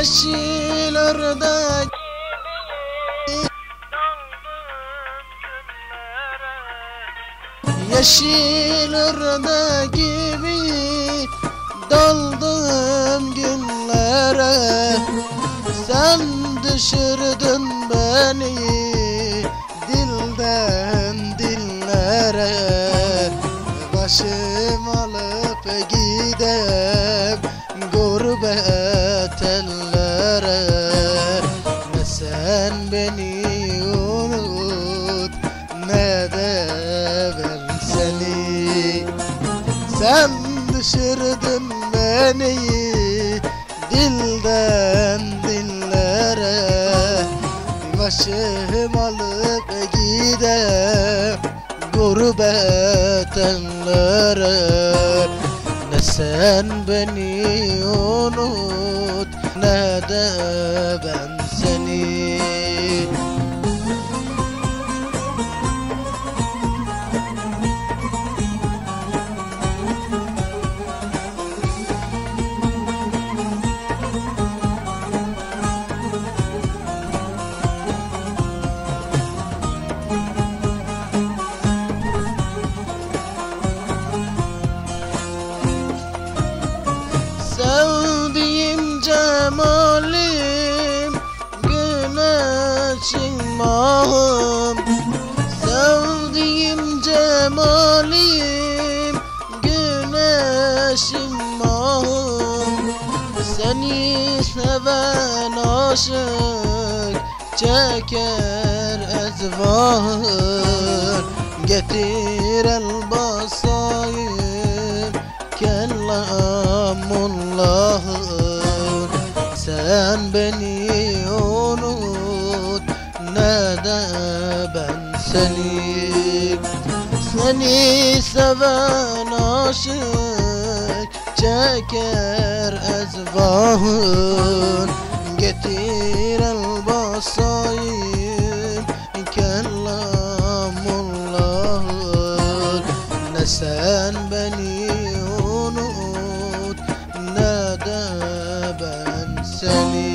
Yeşil ördek Yeşil ördek gibi Daldım günlere Sen düşürdün beni Dilden dillere Başım alıp gidem Gurbet ellere beni unut Ne de ben seni. Sen düşürdün beni Dilden dillere Başım alıp gidem Gurbet ellere. Ne sen beni unut Ne de ben seni Mahım Sevdiğim cemalim Güneşin mahım Seni seven aşık Çeker ezvahır Getir el basayım Kelamullah'ın Sen beni unut nerede ben seni Seni seven aşık çeker ezvahın. Getir el basayım kellamullahın. Ne sen beni unut ne de ben seni.